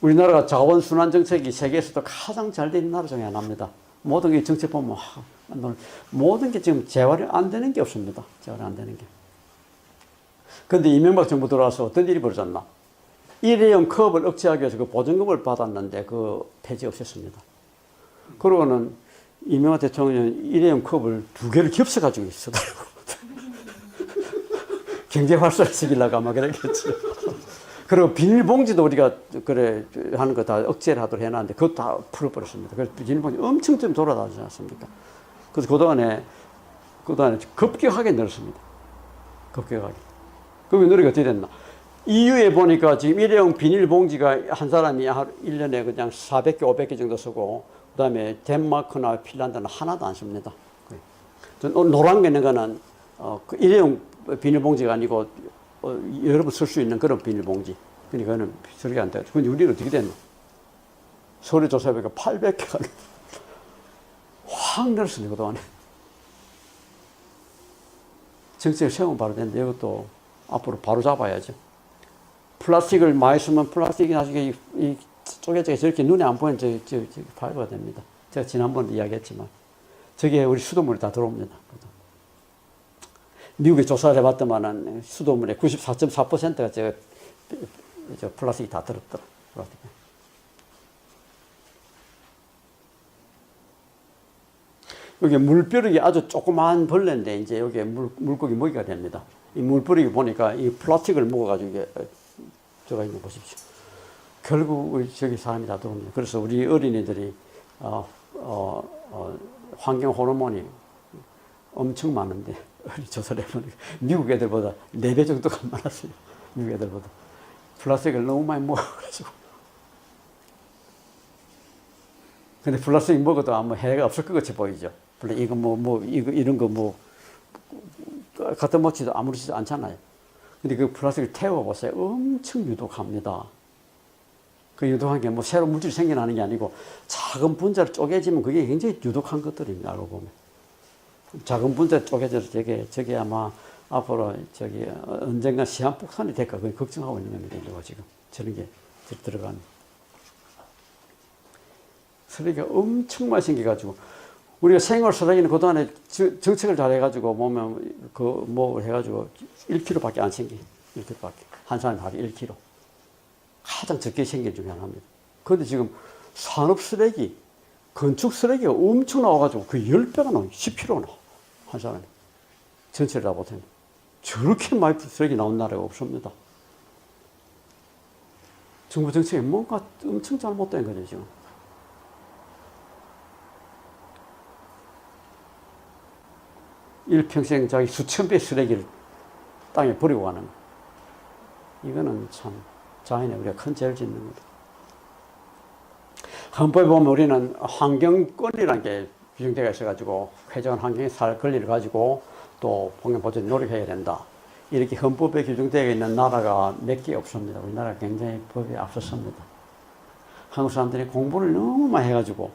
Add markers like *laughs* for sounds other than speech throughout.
우리나라가 자원 순환 정책이 세계에서도 가장 잘된 나라 중에 하나입니다. 모든 게 정책 보면 하, 모든 게 지금 재활이 안 되는 게 없습니다. 재활이 안 되는 게. 근데 이명박 정부 들어와서 어떤 일이 벌어졌나? 일회용 컵을 억제하기 위해서 그 보증금을 받았는데 그 폐지 없앴습니다. 그러고는 이명박 대통령은 일회용 컵을 두 개를 겹쳐가지고 쓰더라고. 경제 활성화 시키려고 아마 그랬겠지. 그리고 비닐봉지도 우리가 그래 하는 거 다 억제를 하도록 해놨는데 그것도 다 풀어버렸습니다. 그래서 비닐봉지 엄청 좀 돌아다니지 않습니까? 그래서 그동안에, 그동안에 급격하게 늘었습니다. 급격하게. 그러면 노래가 어떻게 됐나? EU에 보니까 지금 일회용 비닐봉지가 한 사람이 한 1년에 그냥 400개, 500개 정도 쓰고, 그 다음에 덴마크나 핀란드는 하나도 안 씁니다. 전 노란 게 있는 거는 어, 그 일회용 비닐봉지가 아니고 어, 여러 번 쓸 수 있는 그런 비닐봉지. 그러니까 그거는 설계 안 돼. 근데 우리는 어떻게 됐나? 서류 조사해보니까 800개가 *laughs* 확 늘었습니다, 그동안에. 정책을 세우면 바로 되는데 이것도 앞으로 바로 잡아야죠. 플라스틱을 많이 쓰면 플라스틱이 나중에 이, 이 쪼개져서 저렇게 눈에 안 보이는 저, 저, 저 파이버가 됩니다. 제가 지난번에 이야기했지만 저게 우리 수돗물에 다 들어옵니다. 미국에 조사를 해봤더만은 수돗물의 94.4%가 저, 저 플라스틱이 다 들었더라. 플라스틱. 여기 물벼룩이 아주 조그마한 벌레인데 이제 여기에 물, 물고기 먹이가 됩니다. 이 물벼룩이 보니까 이 플라스틱을 먹어가지고 이게 들어가 있는 거 보십시오. 결국 저기 사람이 다 들어옵니다. 그래서 우리 어린이들이 어, 어, 어, 환경 호르몬이 엄청 많은데 해보니까 미국 애들보다 4배 정도가 많았어요. 미국 애들보다. 플라스틱을 너무 많이 먹어가지고. 근데 플라스틱 먹어도 아무 해가 없을 것 같이 보이죠. 물론 이거 뭐, 뭐, 이거, 이런 거 뭐, 갖다 먹지도 아무렇지도 않잖아요. 근데 그 플라스틱을 태워보세요. 엄청 유독합니다. 그 유독한 게 뭐 새로 물질이 생겨나는 게 아니고 작은 분자로 쪼개지면 그게 굉장히 유독한 것들입니다. 알고 보면. 작은 분자 쪼개져서 저게, 저게 아마 앞으로 저기 언젠가 시한폭탄이 될까 그걸 걱정하고 있는 겁니다. 인류가 지금. 저런 게 들어가는. 쓰레기가 엄청 많이 생겨가지고 우리가 생활 쓰레기는 그동안에 정책을 잘 해가지고 보면 그뭐 해가지고 1kg밖에 안 생기. 1kg밖에. 한 사람이 하루 1kg. 가장 적게 생긴 중에 하나입니다. 그런데 지금 산업 쓰레기, 건축 쓰레기가 엄청 나와가지고 그 10배가 나와, 10kg 나와. 한 사람이. 전체를 다 보면. 저렇게 많이 쓰레기 나온 나라가 없습니다. 정부 정책이 뭔가 엄청 잘못된 거죠, 지금. 일평생 자기 수천 배 쓰레기를 땅에 버리고 가는 거. 이거는 참 자연에 우리가 큰 죄를 짓는 거다. 헌법에 보면 우리는 환경권이라는 게 규정되어 있어가지고 회전 환경에 살 권리를 가지고 또 환경 보존 노력해야 된다. 이렇게 헌법에 규정되어 있는 나라가 몇 개 없습니다. 우리나라 굉장히 법에 앞섰습니다. 한국 사람들이 공부를 너무 많이 해가지고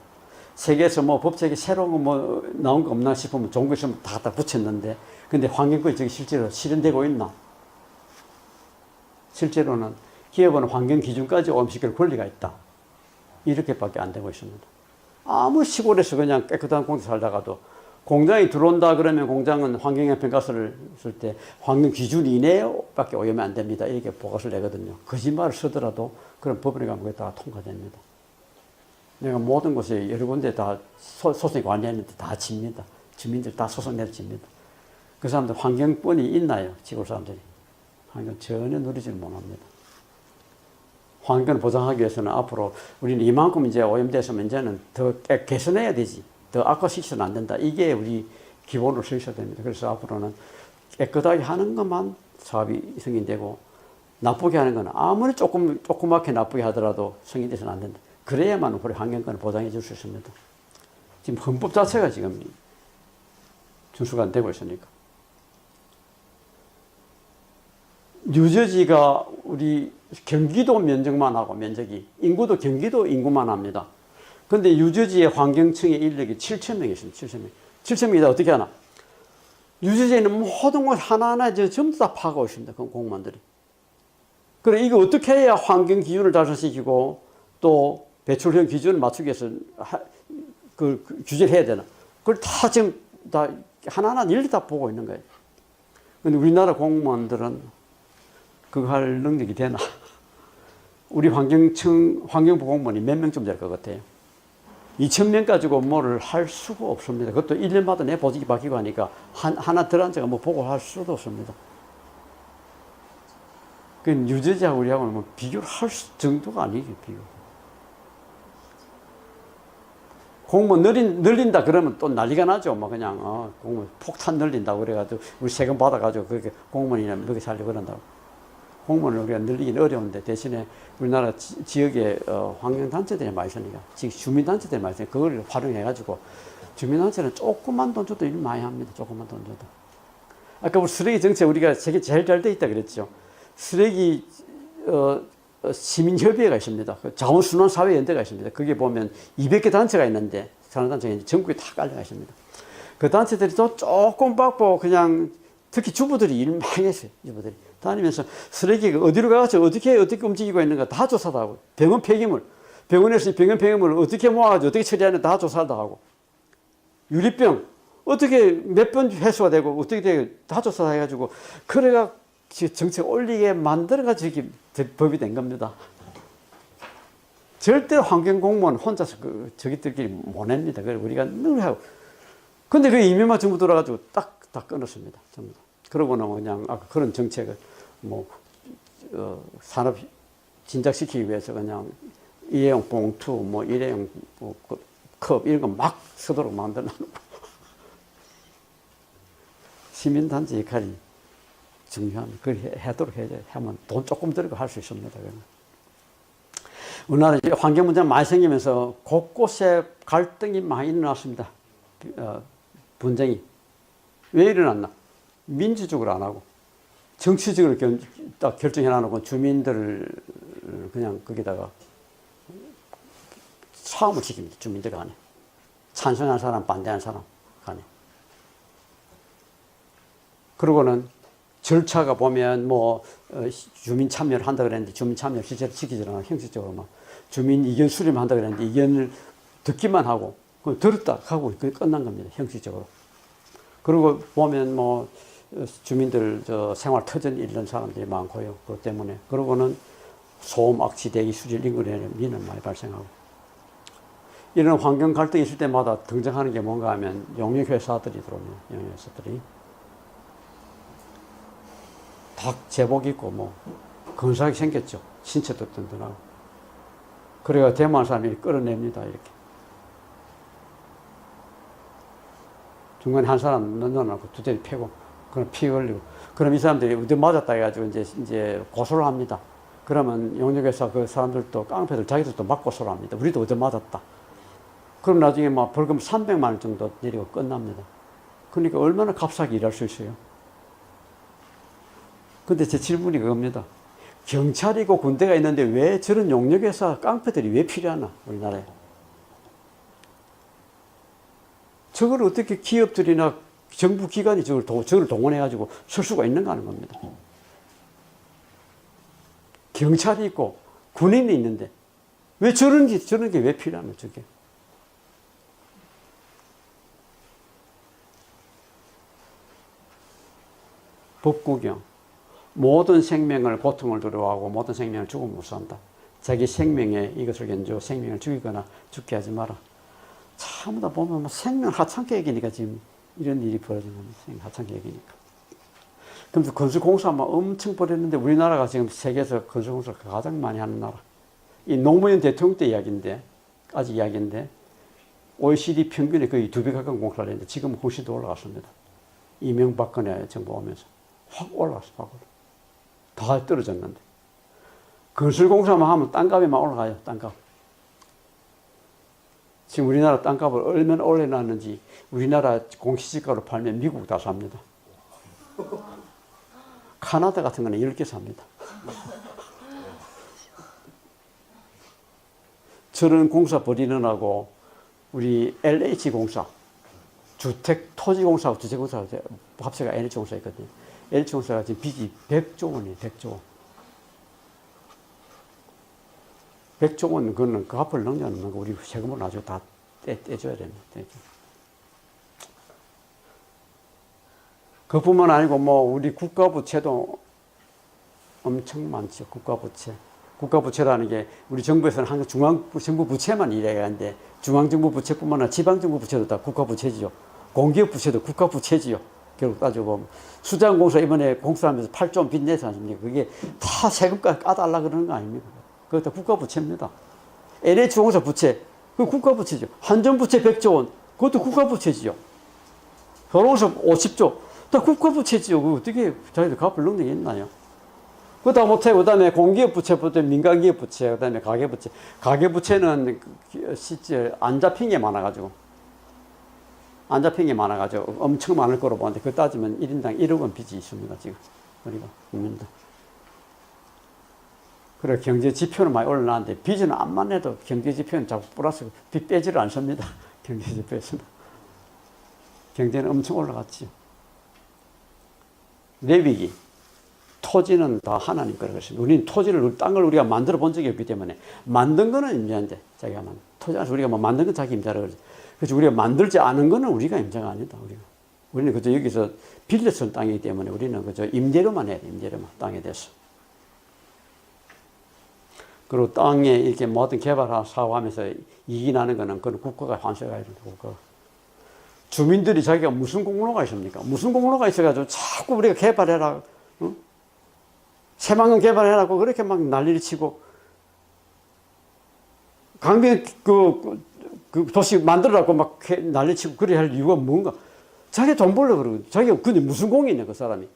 세계에서 뭐 법책이 새로운 거뭐 나온 거 없나 싶으면 좋은 거 있으면 다 갖다 붙였는데 근데 환경권이 저기 실제로 실현되고 있나? 실제로는 기업은 환경 기준까지 오염시킬 권리가 있다. 이렇게밖에 안 되고 있습니다. 아무 시골에서 그냥 깨끗한 공기 살다가도 공장이 들어온다 그러면 공장은 환경영향가스를 쓸 때 환경 기준 이내밖에 오염이 안 됩니다. 이렇게 보고서를 내거든요. 거짓말을 쓰더라도 그런 법원에 가면 그게 다 통과됩니다. 내가 모든 곳에 여러 군데 다 소, 소송이 관리했는데 다 집니다. 주민들 다 소송 내집니다. 그 사람들 환경권이 있나요? 시골 사람들이. 환경 전혀 누리지 못합니다. 환경을 보장하기 위해서는 앞으로 우리는 이만큼 이제 오염돼서 이제는 더 개선해야 되지. 더 악화시켜서는 안 된다. 이게 우리 기본으로 서 있어야 됩니다. 그래서 앞으로는 깨끗하게 하는 것만 사업이 승인되고 나쁘게 하는 건 아무리 조금, 조그맣게 나쁘게 하더라도 승인돼서는 안 된다. 그래야만 우리 환경권을 보장해 줄 수 있습니다. 지금 헌법 자체가 지금 준수가 안 되고 있으니까. 뉴저지가 우리 경기도 면적만 하고 면적이 인구도 경기도 인구만 합니다. 근데 뉴저지의 환경청의 인력이 7천 명이 있습니다. 7천 명. 7천 명이다 어떻게 하나? 있는 모든 걸 하나하나 저 전부 다 파고 있습니다. 그 공무원들이. 그래 이거 어떻게 해야 환경 기준을 달성시키고 또 배출형 기준을 맞추기 위해서 하, 그, 그 규제를 해야 되나? 그걸 다 지금 다 하나하나 일일이 다 보고 있는 거예요. 근데 우리나라 공무원들은 그거 할 능력이 되나? 우리 환경청, 환경부 공무원이 몇 명쯤 될 것 같아요? 2,000명 가지고 뭐를 할 수가 없습니다. 그것도 1년마다 내 보직이 바뀌고 하니까 한, 하나 덜 앉아가 뭐 보고 할 수도 없습니다. 그 유저지하고 우리하고는 뭐 비교를 할 수- 정도가 아니죠, 비교. 공무원 늘린, 늘린다 그러면 또 난리가 나죠. 뭐 그냥, 어, 공무원 폭탄 늘린다고 그래가지고 우리 세금 받아가지고 그렇게 공무원이나 먹여 살려고 그런다고. 공무원을 우리가 늘리기는 어려운데 대신에 우리나라 지, 역에 어, 환경단체들이 많이 있으니까 즉 주민단체들이 많이 있으니까 그걸 활용해가지고 주민단체는 조그만 돈 줘도 일 많이 합니다. 조그만 돈 줘도. 아까 우리 쓰레기 정책 우리가 세계 제일 잘 돼 있다 그랬죠. 쓰레기 어, 어, 시민협의회가 있습니다. 그 자원순환사회연대가 있습니다. 거기에 보면 200개 단체가 있는데 산업단체가 전국에 다 깔려가 있습니다. 그 단체들이 또 조금 받고 그냥 특히 주부들이 일 많이 했어요. 주부들이 다니면서 쓰레기가 어디로 가서 어떻게 어떻게 움직이고 있는가 다 조사도 하고 병원 폐기물 병원에서 병원 폐기물을 어떻게 모아가지고 어떻게 처리하는 다 조사도 하고 유리병 어떻게 몇 번 회수가 되고 어떻게 되고 다 조사해가지고 그래가 지- 정책 올리게 만들어가지고 이게 되- 법이 된 겁니다. 절대 환경 공무원 혼자서 그 저기들끼리 못 냅니다. 그래 우리가 늘 하고. 근데 그 이명박 정부 들어가지고 딱 다 끊었습니다. 전부 다. 그러고는 그냥 아까 그런 정책을 뭐 어, 산업 진작시키기 위해서 그냥 일회용 봉투, 뭐 일회용 뭐, 그 컵 이런 거 막 쓰도록 만들어 놓고 *laughs* 시민단체 역할이 중요합니다. 그걸 해- 하도록 해야 하면 돈 조금 들고 할 수 있습니다. 우리나라 환경 문제가 많이 생기면서 곳곳에 갈등이 많이 일어났습니다. 어, 분쟁이. 왜 일어났나? 민주적으로 안 하고 정치적으로 결, 딱 결정해 놔놓고 주민들을 그냥 거기다가 싸움을 시킵니다. 주민들 간에. 찬성한 사람, 반대한 사람 간에. 그러고는 절차가 보면 뭐 어, 주민 참여를 한다 그랬는데 주민 참여 실제로 지키지 않아 형식적으로 막 주민 의견 수렴 한다 그랬는데 의견을 듣기만 하고 그 들었다 하고 그 끝난 겁니다 형식적으로 그리고 보면 뭐 어, 주민들 저 생활 터전 잃는 사람들이 많고요 그것 때문에 그러고는 소음 악취 대기 수질 인근에 민은 많이 발생하고 이런 환경 갈등이 있을 때마다 등장하는 게 뭔가 하면 용역회사들이 들어옵니다 용역회사들이 다 제복 입고 뭐 근사하게 생겼죠. 신체도 든든하고. 그래가 대만 사람이 끌어냅니다. 이렇게. 중간에 한 사람 넣어놓고 두대 패고 그럼 피 흘리고 그럼 이 사람들이 어디 맞았다 해가지고 이제 이제 고소를 합니다. 그러면 용역회사 그 사람들도 깡패들 자기들도 막 고소를 합니다. 우리도 어디 맞았다. 그럼 나중에 막 벌금 300만 원 정도 내리고 끝납니다. 그러니까 얼마나 값싸게 일할 수 있어요. 근데 제 질문이 그겁니다. 경찰이고 군대가 있는데 왜 저런 용역회사 깡패들이 왜 필요하나, 우리나라에? 저걸 어떻게 기업들이나 정부 기관이 저걸, 도, 저걸 동원해가지고 쓸 수가 있는가 하는 겁니다. 경찰이 있고 군인이 있는데 왜 저런 게, 저런 게 왜 필요하나, 저게? 법구경. 모든 생명을 고통을 두려워하고 모든 생명을 죽음을 무서워한다. 자기 생명에 이것을 견주 생명을 죽이거나 죽게 하지 마라. 전부 다 보면 뭐 생명 하찮게 여기니까 지금 이런 일이 벌어진 겁니다. 하찮게 여기니까. 그래서 건설공사만 엄청 벌였는데 우리나라가 지금 세계에서 건설공사를 가장 많이 하는 나라. 이 노무현 대통령 때 이야기인데, 아직 이야기인데, OECD 평균에 거의 두 배 가까운 공사를 했는데 지금 훨씬 더 올라갔습니다. 이명박근혜 정부 오면서 확 올라갔어, 확 올라. 다 떨어졌는데. 건설공사만 하면 땅값이만 올라가요, 땅값. 지금 우리나라 땅값을 얼마나 올려놨는지 우리나라 공시지가로 팔면 미국 다 삽니다. 카나다 같은 거는 10개 삽니다. 저런 공사 벌이느라고 우리 LH 공사 주택 토지 공사하고 주택 공사가 합체가 NH공사 있거든요. NH공사가 지금 빚이 100조 원이에요. 100조 원. 100조 원 그거는 그 갚을 능력은 없는 거 우리 세금을 나중에 다 떼, 떼줘야 됩니다. 그뿐만 아니고 뭐 우리 국가부채도 엄청 많죠. 국가부채. 국가부채라는 게 우리 정부에서는 항상 중앙정부 부채만 이래야하는데 중앙정부 부채뿐만 아니라 지방정부 부채도 다 국가부채지요. 공기업 부채도 국가부채지요. 결국 따지고 보면 수자원공사 이번에 공사하면서 8조 원 빚내지 않습니까? 그게 다 세금까지 까달라 그러는 거 아닙니까? 그것도 국가 부채입니다. NH공사 부채, 그 국가 부채죠. 한전 부채 100조 원, 그것도 국가 부채지요. 도로공사 50조, 다 국가 부채지요. 그 어떻게 자기들 갚을 능력이 있나요? 그다 못해 그다음에 공기업 부채부터 민간기업 부채, 그다음에 가계 부채. 가계 부채는 그 실제 안 잡힌 게 많아가지고 안 잡힌 게 많아가지고 엄청 많을 거로 보는데 그 따지면 1인당 1억 원 빚이 있습니다 지금 우리가 국민들. 그래 경제 지표는 많이 올라나는데 빚은 안만 해도 경제 지표는 자꾸 플러스 빚 빼지를 않습니다 *laughs* 경제 지표에서는 경제는 엄청 올라갔지요. 내비기 토지는 다 하나님 거라 그랬습니다. 우리는 토지를 땅을 우리가 만들어 본 적이 없기 때문에 만든 거는 임자인데 자기가 만 토지 안에서 우리가 뭐 만든 건 자기 임자라 그러죠. 그래서 우리가 만들지 않은 거는 우리가 임자가 아니다. 우리가 우리는 그저 여기서 빌려 쓴 땅이기 때문에 우리는 그저 임대료만 해야 돼. 임대료만 땅에 대해서. 그리고 땅에 이렇게 모든 개발 사업하면서 이익이 나는 거는 그건 국가가. 국가가. 주민들이 자기가 무슨 공로가 있습니까? 무슨 공로가 있어가지고 자꾸 우리가 개발해라. 어? 새만금 개발해라고 그렇게 막 난리를 치고 강변 그, 그, 그 도시 만들어라고 막 해- 난리 치고 그래 할 이유가 뭔가 자기 돈 벌려 그러고 자기가 근데 무슨 공이 있냐 그 사람이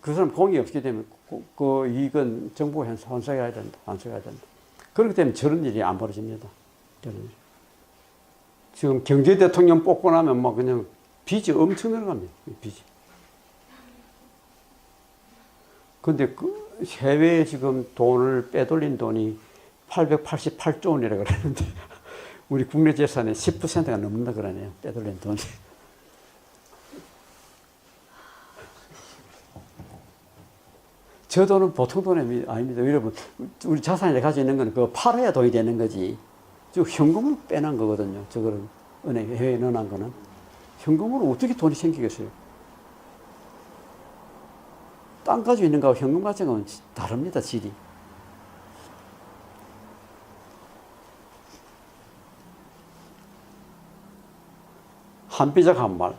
그 사람 공이 없게 되면 그, 그 이건 정부가 환수- 환수해야 된다 환수해야 된다 그렇기 때문에 저런 일이 안 벌어집니다 저런 일. 지금 경제 대통령 뽑고 나면 막 그냥 빚이 엄청 늘어갑니다 빚이 근데 그 해외에 지금 돈을 빼돌린 돈이 888조 원이라 그러는데 *laughs* 우리 국내 재산의 10%가 넘는다 그러네요. 빼돌린 돈이. 저 돈은 보통 돈이 아닙니다. 여러분, 우리 자산을 가지고 있는 그거 팔아야 돈이 되는 거지. 저 현금으로 빼난 거거든요. 저거를 은행, 해외에 넣어놓은 거는. 현금으로 어떻게 돈이 생기겠어요? 땅 가지고 있는 거하고 현금 가지고 건 다릅니다, 질이. 한 비작 한 말.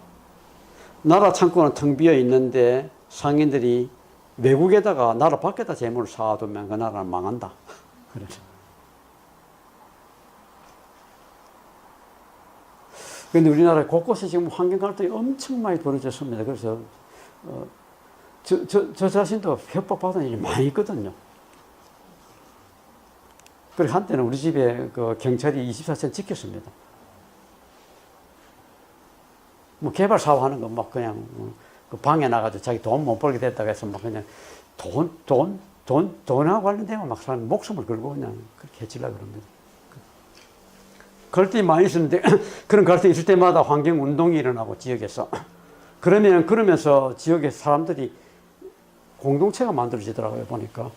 나라 창고는 텅 비어 있는데 상인들이 외국에다가 나라 밖에다 재물을 사두면 그 나라는 망한다. 그래서. 근데 우리나라 곳곳에 지금 환경 갈등이 엄청 많이 벌어졌습니다. 그래서 어, 저, 저, 저 자신도 협박받은 일이 많이 있거든요. 그리고 한때는 우리 집에 그 경찰이 24시간 지켰습니다. 뭐 개발 사업 하는 거막 그냥 어, 그 방에 나가서 자기 돈 못 벌게 됐다고 해서 막 그냥 돈, 돈, 돈, 돈하고 관련되면 막 사람 목숨을 걸고 그냥 그렇게 해치려고 그럽니다. 갈등이 많이 있었는데 *clears throat* 그런 갈등이 있을 때마다 환경 운동이 일어나고 지역에서. *clears throat* 그러면 그러면서 지역의 사람들이 공동체가 만들어지더라고요 보니까.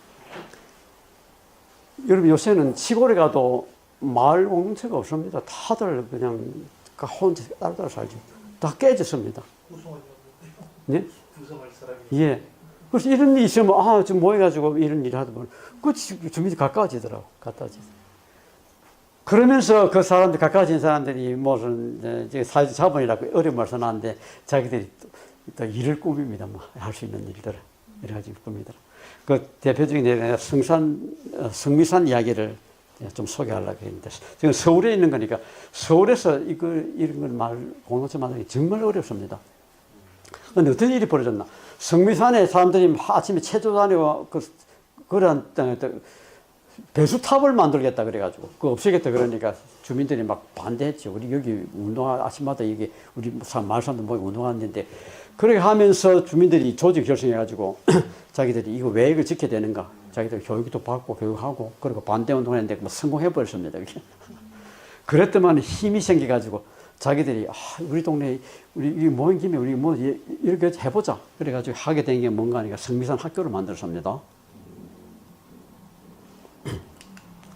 여러분 요새는 시골에 가도 마을 공동체가 없습니다. 다들 그냥 가 혼자 따로따로 살죠. 다 깨졌습니다 네? 사람이 예 그래서 이런 일이 있으면 아 지금 모여가지고 이런 일을 하다 보면 그 주- 주민이 가까워지더라고 가까워지더라고 그러면서 그 사람들 가까워진 사람들이 무슨 이제 사회적 자본이라고 어려움을 써놨는데 자기들이 또, 또 일을 꾸밉니다. 뭐 할 수 있는 일들을 이래가지고 꿉니다. 그 대표적인 예가 성산 어, 성미산 이야기를 좀 소개하려고 했는데 지금 서울에 있는 거니까 서울에서 이거 이런 걸 말 공동체 만들기 정말 어렵습니다. 근데 어떤 일이 벌어졌나? 성미산에 사람들이 막 아침에 체조 다니고 그 그런 배수탑을 만들겠다 그래가지고 그 없애겠다 그러니까 주민들이 막 반대했죠. 우리 여기 운동하 아침마다 이게 우리 사- 마을 사람들 모이 운동하는데 그렇게 하면서 주민들이 조직 결성해가지고 *clears throat* 자기들이 이거 왜 이거 지켜야 되는가? 자기들 교육도 받고 교육하고 그리고 반대 운동했는데 뭐 성공해 버렸습니다. 그랬더만 *laughs* 힘이 생겨가지고 자기들이 아, 우리 동네 우리 이 모인 김에 우리 뭐 이- 이렇게 해보자 그래가지고 하게 된 게 뭔가 하니까 성미산 학교를 만들었습니다. *clears throat*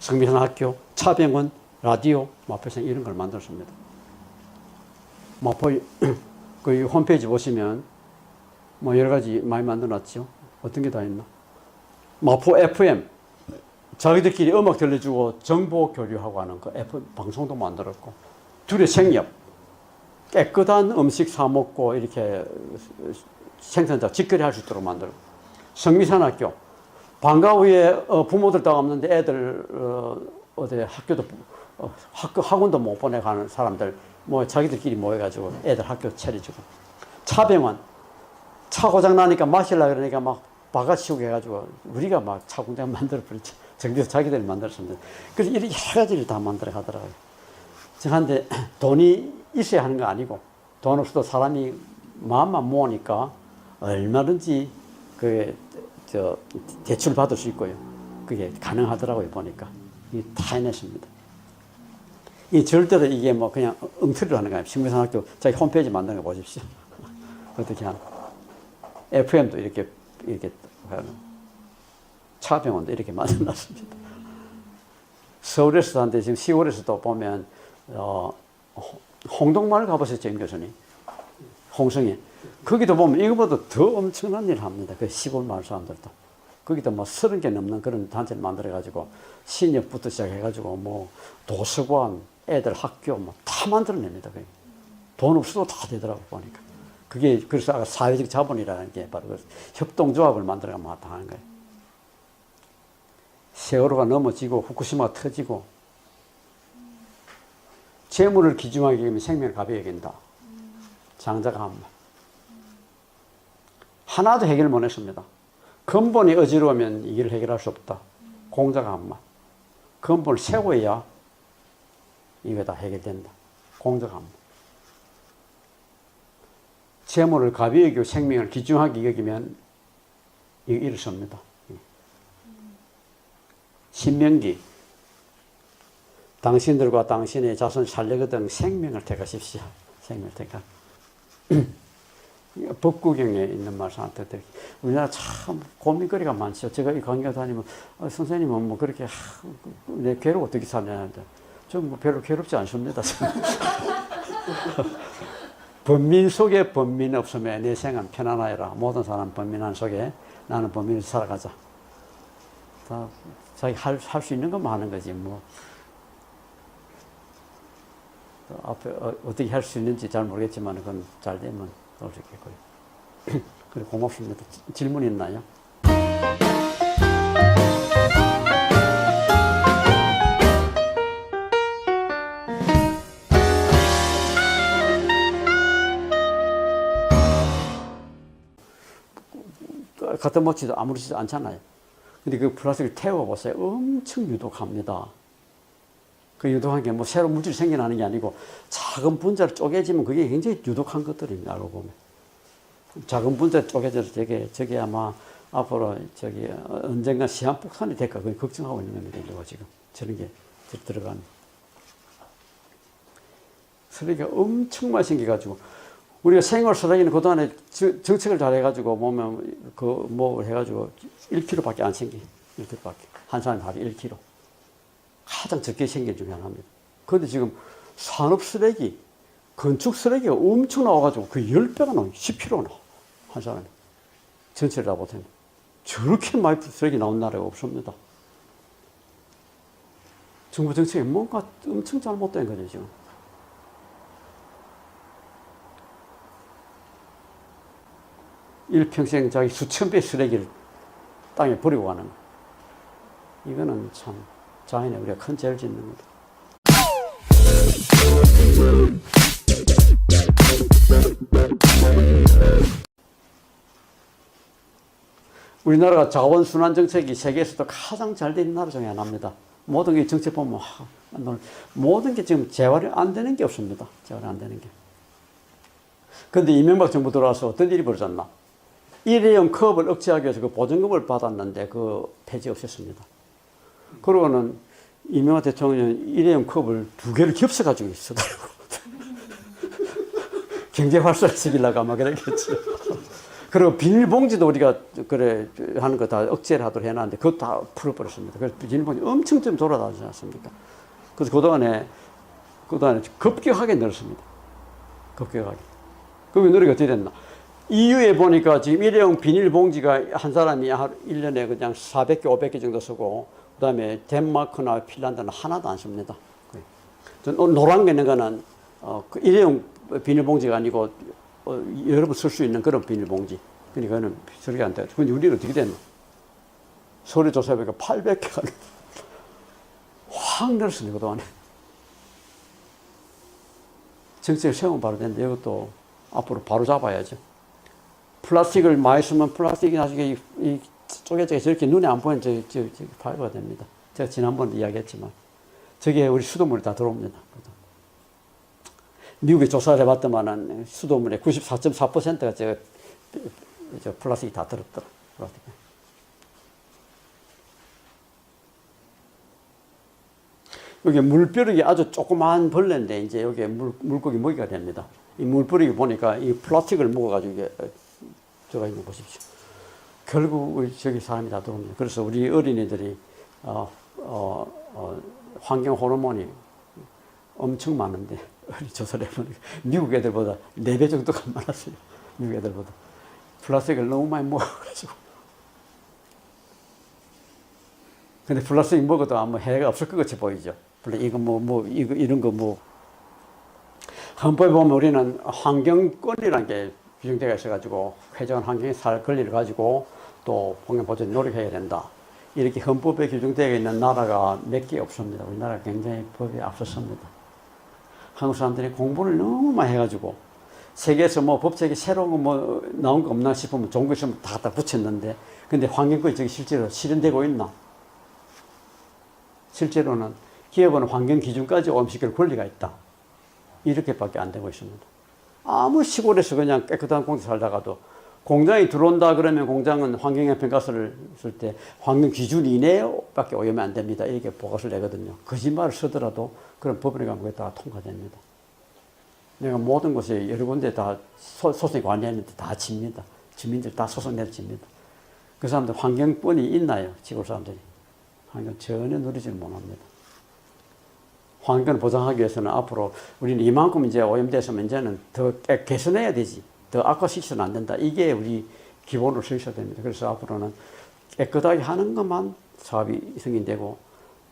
성미산 학교, 차병원, 라디오, 마포생 이런 걸 만들었습니다. 마포 *clears throat* 그 홈페이지 보시면 뭐 여러 가지 많이 만들어놨죠. 어떤 게 다 있나? 마포 FM 자기들끼리 음악 들려주고 정보 교류하고 하는 그 FM 방송도 만들었고 둘의 생협 깨끗한 음식 사 먹고 이렇게 생산자 직거래 할 수 있도록 만들고 성미산학교 방과 후에 어, 부모들 다 없는데 애들 어, 어디 학교도 어, 학교 학원도 못 보내가는 사람들 뭐 자기들끼리 모여가지고 애들 학교 차려주고 차병원 차 고장 나니까 마실라 그러니까 막 바가치우고 해가지고 우리가 막 차 공장 *laughs* 만들어 버렸죠. 정비서 자기들이 만들었습니다. 그래서 이렇게 여러 가지를 다 만들어 가더라고요. 저한테 *clears throat* 돈이 있어야 하는 거 아니고 돈 없어도 사람이 마음만 모으니까 얼마든지 그 저 대출 받을 수 있고요. 그게 가능하더라고요 보니까 이다 해냈습니다. 이 절대로 이게 뭐 그냥 엉터리로 하는 거 아니에요. 신문산학교 자기 홈페이지 만드는 거 보십시오. *laughs* 어떻게 하나. FM도 이렇게 이렇게 차병원도 이렇게 *laughs* 만들어놨습니다. 서울에서 사는데 지금 시골에서도 보면 어, 홍- 홍동마을 가보셨죠, 임 교수님? 홍성에. 거기도 보면 이거보다 더 엄청난 일을 합니다. 그 시골 마을 사람들도. 거기도 뭐 서른 개 넘는 그런 단체를 만들어가지고 신협부터 시작해가지고 뭐 도서관, 애들 학교 뭐 다 만들어냅니다. 거기. 돈 없어도 다 되더라고 보니까. 그게 그래서 아까 사회적 자본이라는 게 바로 그 협동조합을 만들어가면 다 하는 거예요. 세월호가 넘어지고 후쿠시마가 터지고 재물을 기중하게 되면 생명을 가벼게 된다. 장자가 한 말. 하나도 해결 못 했습니다. 근본이 어지러우면 이걸 해결할 수 없다. 공자가 한 말. 근본을 세워야 이게 다 해결된다. 공자가 한 말. 재물을 가벼게 여기고 생명을 기중하게 여기면 이거 이룰 수 없습니다. 신명기 당신들과 당신의 자손 살려거든 생명을 택하십시오. 생명을 택하. *clears throat* 법구경에 있는 말씀한테 드리 우리나라 참 고민거리가 많죠. 제가 이 강의가 다니면 아, 선생님은 뭐 그렇게 하, 내 괴로 어떻게 사냐는데 저뭐 별로 괴롭지 않습니다. *laughs* 범민 속에 범민 없으면 내 생은 편안하여라. 모든 사람 범민한 속에 나는 범민을 살아가자. 다 자기 할수 있는 것만 하는 거지 뭐. 또 앞에 어, 떻게 할 수 있는지 잘 모르겠지만 그건 잘 되면 올수 있겠고요. 그래 고맙습니다. 지- 질문 있나요? 갖다 먹지도 아무렇지도 않잖아요. 근데 그 플라스틱을 태워보세요. 엄청 유독합니다. 그 유독한 게 뭐 새로운 물질이 생겨나는 게 아니고 작은 분자로 쪼개지면 그게 굉장히 유독한 것들입니다. 알고 보면. 작은 분자 쪼개져서 저게, 저게 아마 앞으로 저기 언젠가 시한폭탄이 될까 그걸 걱정하고 있는 겁니다. 인류가 지금. 저런 게 들어가는. 쓰레기가 엄청 많이 생겨가지고 우리가 생활 쓰레기는 그동안에 저- 정책을 잘 해가지고 보면 그뭐 해가지고 1kg밖에 안 생기 1kg밖에 한 사람이 하루 1kg 가장 적게 생긴 중에 하나입니다. 그런데 지금 산업 쓰레기, 건축 쓰레기가 엄청 나와가지고 그 10배가 나와 10kg가 나와 한 사람이 전체를 다 보면 저렇게 많이 쓰레기 나온 나라가 없습니다. 정부 정책이 뭔가 엄청 잘못된 거죠 지금. 일평생 자기 수천 배 쓰레기를 땅에 버리고 가는 거. 이거는 참 자연에 우리가 큰 죄를 짓는 거다. 우리나라가 자원순환 정책이 세계에서도 가장 잘된 나라 중에 하나입니다. 모든 게 정책 보면 모든 게 지금 재활이 안 되는 게 없습니다. 재활이 안 되는 게. 그런데 이명박 정부 들어와서 어떤 일이 벌어졌나? 일회용 컵을 억제하기 위해서 그 보증금을 받았는데 그 폐지 없앴습니다. 그러고는 이명박 대통령은 일회용 컵을 두 개를 겹쳐가지고 쓰더라고. *laughs* 경제 활성화 시키려고 아마 그랬겠지. 그리고 비닐봉지도 우리가 그래 하는 거 다 억제를 하도록 해놨는데 그것도 다 풀어버렸습니다. 그래서 비닐봉지 엄청 좀 돌아다니지 않습니까? 그래서 그동안에 그동안에 급격하게 늘었습니다. 급격하게. 그러면 노래가 어떻게 됐나? EU에 보니까 지금 일회용 비닐봉지가 한 사람이 하루 1년에 그냥 400개, 500개 정도 쓰고, 그 다음에 덴마크나 핀란드는 하나도 안 씁니다. 노란 게 있는 거는 어, 그 일회용 비닐봉지가 아니고 어, 여러 번 쓸 수 있는 그런 비닐봉지. 그러니까 그거는 소리가 안 돼요. 근데 우리는 어떻게 됐나? 서류 조사해보니까 800개가 확 늘었습니다, 그동안에. 정책을 세우면 바로 되는데 이것도 앞으로 바로 잡아야죠. 플라스틱을 많이 쓰면 플라스틱이 나중에 이, 이 쪼개져서 저렇게 눈에 안 보이는 저, 저, 저 파이버가 됩니다. 제가 지난번에 이야기했지만 저게 우리 수돗물이 다 들어옵니다. 미국에 조사를 해봤더만은 수돗물의 94.4%가 저, 저 플라스틱이 다 들었더라. 플라스틱. 여기 물벼룩이 아주 조그마한 벌레인데 이제 여기에 물, 물고기 먹이가 됩니다. 이 물벼룩이 보니까 이 플라스틱을 먹어가지고 이게 들어가 있는 거 보십시오. 결국 저기 사람이 다 들어옵니다. 그래서 우리 어린이들이 어, 어, 어, 환경 호르몬이 엄청 많은데 *laughs* 조사를 해보니까 미국 애들보다 4배 정도가 많았어요. 미국 애들보다. 플라스틱을 너무 많이 먹어가지고. 근데 플라스틱 먹어도 아무 해가 없을 것 같이 보이죠. 물론 이거 뭐, 뭐, 이거, 이런 거 뭐. 헌법에 보면 우리는 환경권이라는 게 규정되어 있어가지고 회전 환경에 살 권리를 가지고 또 환경 보존 노력해야 된다. 이렇게 헌법에 규정되어 있는 나라가 몇 개 없습니다. 우리나라가 굉장히 법에 앞섰습니다. 한국 사람들이 공부를 너무 많이 해가지고 세계에서 뭐 법책이 새로운 거 뭐 나온 거 없나 싶으면 좋은 거 있으면 다 갖다 붙였는데 근데 환경권이 저기 실제로 실현되고 있나? 실제로는 기업은 환경 기준까지 오염시킬 권리가 있다. 이렇게밖에 안 되고 있습니다. 아무 시골에서 그냥 깨끗한 공기 살다가도 공장이 들어온다 그러면 공장은 환경영향가스를 쓸 때 환경 기준 이내밖에 오염이 안 됩니다. 이렇게 보고서를 내거든요. 거짓말을 쓰더라도 그런 법원에 가면 그게 다 통과됩니다. 내가 모든 곳에 여러 군데 다 소, 소송이 관리했는데 다 집니다. 주민들 다 소송 내집니다. 그 사람들 환경권이 있나요? 시골 사람들이. 환경 전혀 누리지는 못합니다. 환경을 보장하기 위해서는 앞으로 우리는 이만큼 이제 오염돼서 이제는 더 깨- 개선해야 되지. 더 악화시켜서는 안 된다. 이게 우리 기본으로 서 있어야 됩니다. 그래서 앞으로는 깨끗하게 하는 것만 사업이 승인되고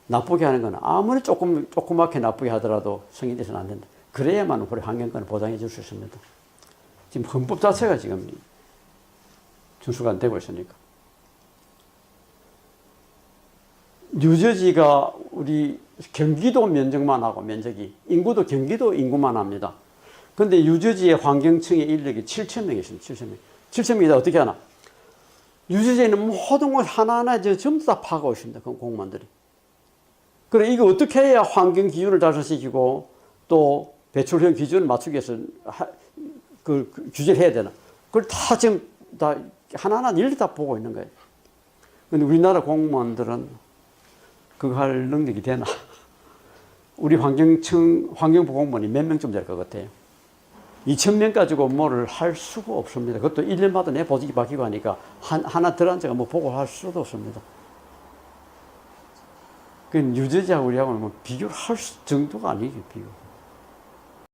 나쁘게 하는 건 아무리 조금, 조그맣게 나쁘게 하더라도 승인돼서는 안 된다. 그래야만 우리 환경권을 보장해 줄 수 있습니다. 지금 헌법 자체가 지금 준수가 안 되고 있으니까. 뉴저지가 우리 경기도 면적만 하고 면적이 인구도 경기도 인구만 합니다. 근데 뉴저지의 환경청의 인력이 7천 명이 있습니다. 7천 명. 7천 명이 다 어떻게 하나? 뉴저지에는 모든 걸 하나하나 저 전부 다 파고 있습니다. 그 공무원들이. 그래 이거 어떻게 해야 환경 기준을 달성시키고 또 배출형 기준을 맞추기 위해서 하, 그, 그 규제를 해야 되나? 그걸 다 지금 다 하나하나 일일이 다 보고 있는 거예요. 근데 우리나라 공무원들은 그거 할 능력이 되나? 우리 환경청, 환경부 공무원이 몇 명쯤 될 것 같아요? 2,000명 가지고 뭐를 할 수가 없습니다. 그것도 1년마다 내 보직이 바뀌고 하니까 한, 하나 덜 앉아가 뭐 보고 할 수도 없습니다. 그 뉴저지하고 우리하고는 뭐 비교를 할 수- 정도가 아니죠, 비교.